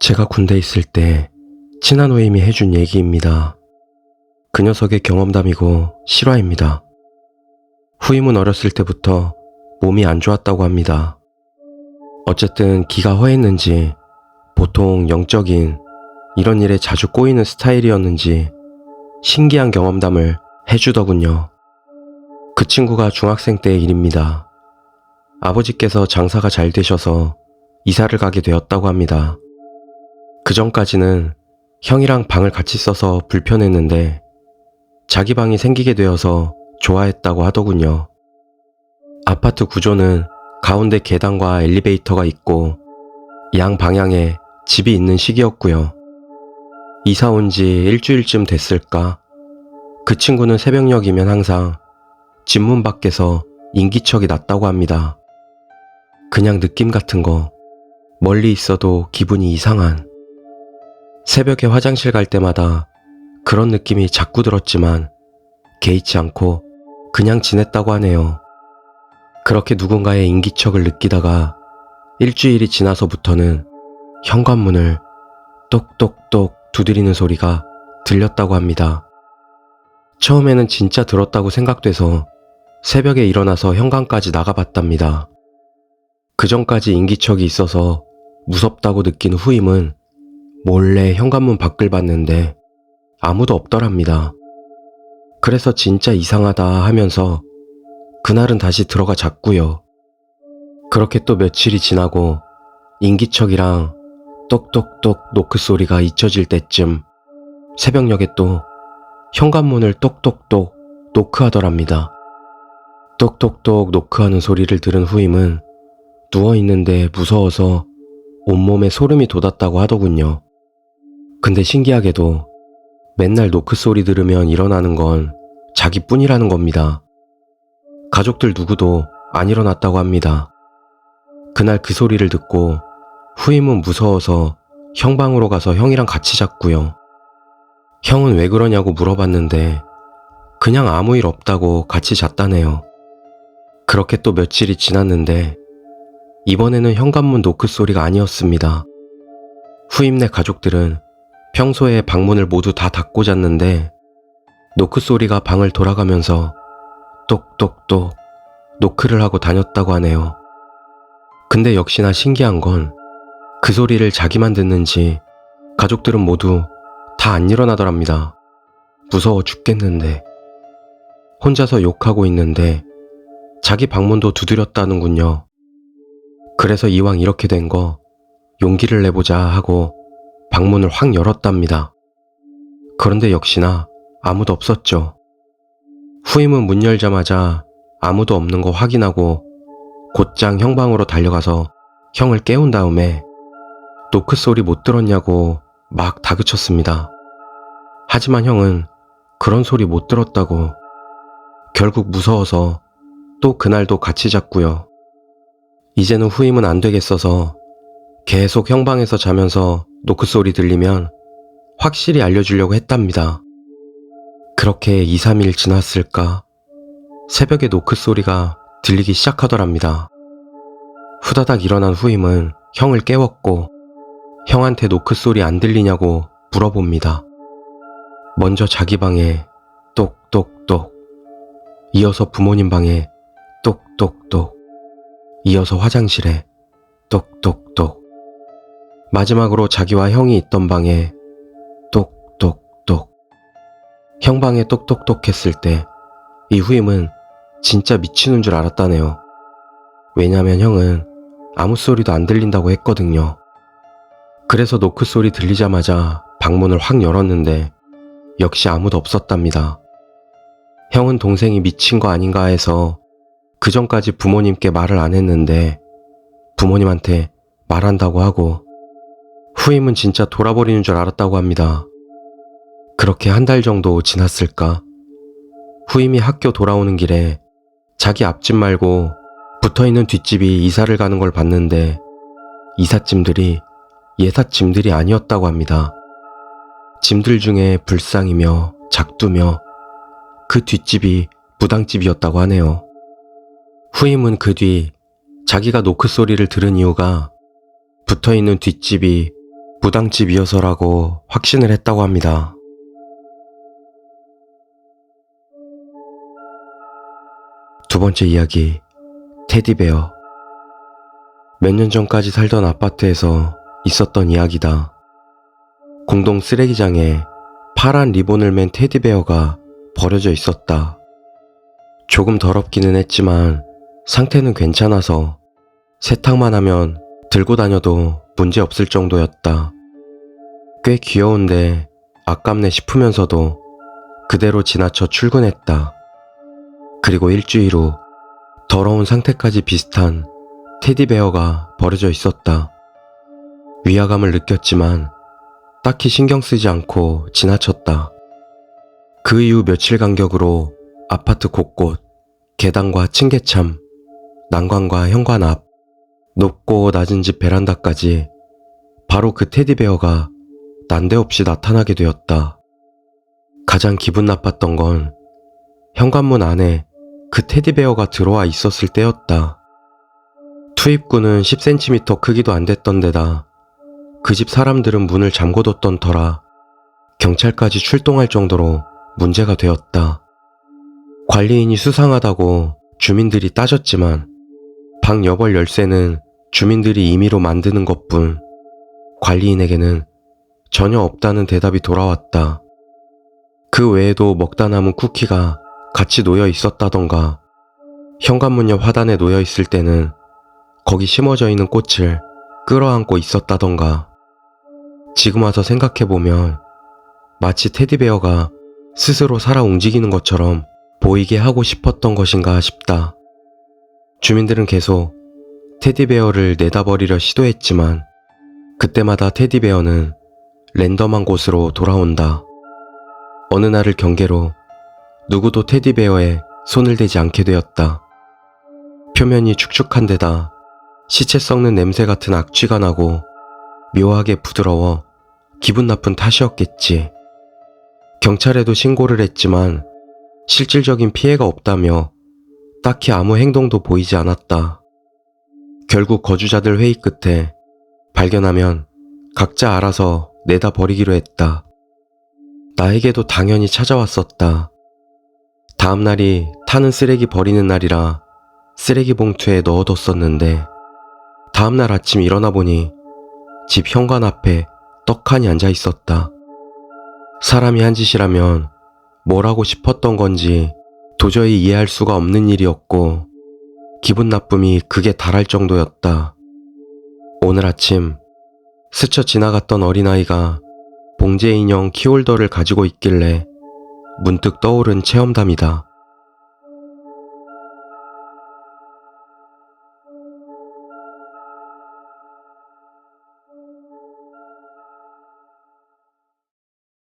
제가 군대 있을 때 친한 후임이 해준 얘기입니다. 그 녀석의 경험담이고 실화입니다. 후임은 어렸을 때부터 몸이 안 좋았다고 합니다. 어쨌든 기가 허했는지 보통 영적인 이런 일에 자주 꼬이는 스타일이었는지 신기한 경험담을 해주더군요. 그 친구가 중학생 때의 일입니다. 아버지께서 장사가 잘 되셔서 이사를 가게 되었다고 합니다. 그 전까지는 형이랑 방을 같이 써서 불편했는데 자기 방이 생기게 되어서 좋아했다고 하더군요. 아파트 구조는 가운데 계단과 엘리베이터가 있고 양 방향에 집이 있는 시기였고요. 이사 온 지 일주일쯤 됐을까? 그 친구는 새벽녘이면 항상 집 문 밖에서 인기척이 났다고 합니다. 그냥 느낌 같은 거, 멀리 있어도 기분이 이상한. 새벽에 화장실 갈 때마다 그런 느낌이 자꾸 들었지만 개의치 않고 그냥 지냈다고 하네요. 그렇게 누군가의 인기척을 느끼다가 일주일이 지나서부터는 현관문을 똑똑똑 두드리는 소리가 들렸다고 합니다. 처음에는 진짜 들었다고 생각돼서 새벽에 일어나서 현관까지 나가봤답니다. 그 전까지 인기척이 있어서 무섭다고 느낀 후임은 몰래 현관문 밖을 봤는데 아무도 없더랍니다. 그래서 진짜 이상하다 하면서 그날은 다시 들어가 잤고요. 그렇게 또 며칠이 지나고 인기척이랑 똑똑똑 노크 소리가 잊혀질 때쯤 새벽녘에 또 현관문을 똑똑똑 노크하더랍니다. 똑똑똑 노크하는 소리를 들은 후임은 누워있는데 무서워서 온몸에 소름이 돋았다고 하더군요. 근데 신기하게도 맨날 노크 소리 들으면 일어나는 건 자기뿐이라는 겁니다. 가족들 누구도 안 일어났다고 합니다. 그날 그 소리를 듣고 후임은 무서워서 형 방으로 가서 형이랑 같이 잤고요. 형은 왜 그러냐고 물어봤는데 그냥 아무 일 없다고 같이 잤다네요. 그렇게 또 며칠이 지났는데 이번에는 현관문 노크 소리가 아니었습니다. 후임네 가족들은 평소에 방문을 모두 다 닫고 잤는데 노크 소리가 방을 돌아가면서 똑똑똑 노크를 하고 다녔다고 하네요. 근데 역시나 신기한 건 그 소리를 자기만 듣는지 가족들은 모두 다 안 일어나더랍니다. 무서워 죽겠는데. 혼자서 욕하고 있는데 자기 방문도 두드렸다는군요. 그래서 이왕 이렇게 된 거 용기를 내보자 하고 방문을 확 열었답니다. 그런데 역시나 아무도 없었죠. 후임은 문 열자마자 아무도 없는 거 확인하고 곧장 형 방으로 달려가서 형을 깨운 다음에 노크 소리 못 들었냐고 막 다그쳤습니다. 하지만 형은 그런 소리 못 들었다고 결국 무서워서 또 그날도 같이 잤고요. 이제는 후임은 안 되겠어서 계속 형 방에서 자면서 노크 소리 들리면 확실히 알려주려고 했답니다. 그렇게 2, 3일 지났을까? 새벽에 노크 소리가 들리기 시작하더랍니다. 후다닥 일어난 후임은 형을 깨웠고 형한테 노크 소리 안 들리냐고 물어봅니다. 먼저 자기 방에 똑똑똑, 이어서 부모님 방에 똑똑똑, 이어서 화장실에 똑똑똑, 마지막으로 자기와 형이 있던 방에 똑똑똑. 형 방에 똑똑똑 했을 때 이 후임은 진짜 미치는 줄 알았다네요. 왜냐면 형은 아무 소리도 안 들린다고 했거든요. 그래서 노크 소리 들리자마자 방문을 확 열었는데 역시 아무도 없었답니다. 형은 동생이 미친 거 아닌가 해서 그 전까지 부모님께 말을 안 했는데 부모님한테 말한다고 하고 후임은 진짜 돌아버리는 줄 알았다고 합니다. 그렇게 한 달 정도 지났을까? 후임이 학교 돌아오는 길에 자기 앞집 말고 붙어 있는 뒷집이 이사를 가는 걸 봤는데 이삿짐들이 예사 짐들이 아니었다고 합니다. 짐들 중에 불상이며 작두며 그 뒷집이 무당집이었다고 하네요. 후임은 그 뒤 자기가 노크 소리를 들은 이유가 붙어 있는 뒷집이 무당집이어서라고 확신을 했다고 합니다. 두 번째 이야기, 테디베어. 몇 년 전까지 살던 아파트에서 있었던 이야기다. 공동 쓰레기장에 파란 리본을 맨 테디베어가 버려져 있었다. 조금 더럽기는 했지만 상태는 괜찮아서 세탁만 하면 들고 다녀도 문제 없을 정도였다. 꽤 귀여운데 아깝네 싶으면서도 그대로 지나쳐 출근했다. 그리고 일주일 후 더러운 상태까지 비슷한 테디베어가 버려져 있었다. 위화감을 느꼈지만 딱히 신경 쓰지 않고 지나쳤다. 그 이후 며칠 간격으로 아파트 곳곳, 계단과 층계참, 난관과 현관 앞, 높고 낮은 집 베란다까지 바로 그 테디베어가 난데없이 나타나게 되었다. 가장 기분 나빴던 건 현관문 안에 그 테디베어가 들어와 있었을 때였다. 투입구는 10cm 크기도 안 됐던 데다 그 집 사람들은 문을 잠궈뒀던 터라 경찰까지 출동할 정도로 문제가 되었다. 관리인이 수상하다고 주민들이 따졌지만 방 여벌 열쇠는 주민들이 임의로 만드는 것뿐 관리인에게는 전혀 없다는 대답이 돌아왔다. 그 외에도 먹다 남은 쿠키가 같이 놓여 있었다던가 현관문 옆 화단에 놓여 있을 때는 거기 심어져 있는 꽃을 끌어안고 있었다던가 지금 와서 생각해보면 마치 테디베어가 스스로 살아 움직이는 것처럼 보이게 하고 싶었던 것인가 싶다. 주민들은 계속 테디베어를 내다버리려 시도했지만 그때마다 테디베어는 랜덤한 곳으로 돌아온다. 어느 날을 경계로 누구도 테디베어에 손을 대지 않게 되었다. 표면이 축축한 데다 시체 썩는 냄새 같은 악취가 나고 묘하게 부드러워 기분 나쁜 탓이었겠지. 경찰에도 신고를 했지만 실질적인 피해가 없다며 딱히 아무 행동도 보이지 않았다. 결국 거주자들 회의 끝에 발견하면 각자 알아서 내다 버리기로 했다. 나에게도 당연히 찾아왔었다. 다음 날이 타는 쓰레기 버리는 날이라 쓰레기 봉투에 넣어뒀었는데 다음 날 아침 일어나 보니 집 현관 앞에 떡하니 앉아 있었다. 사람이 한 짓이라면 뭘 하고 싶었던 건지 도저히 이해할 수가 없는 일이었고 기분 나쁨이 극에 달할 정도였다. 오늘 아침 스쳐 지나갔던 어린아이가 봉제 인형 키홀더를 가지고 있길래 문득 떠오른 체험담이다.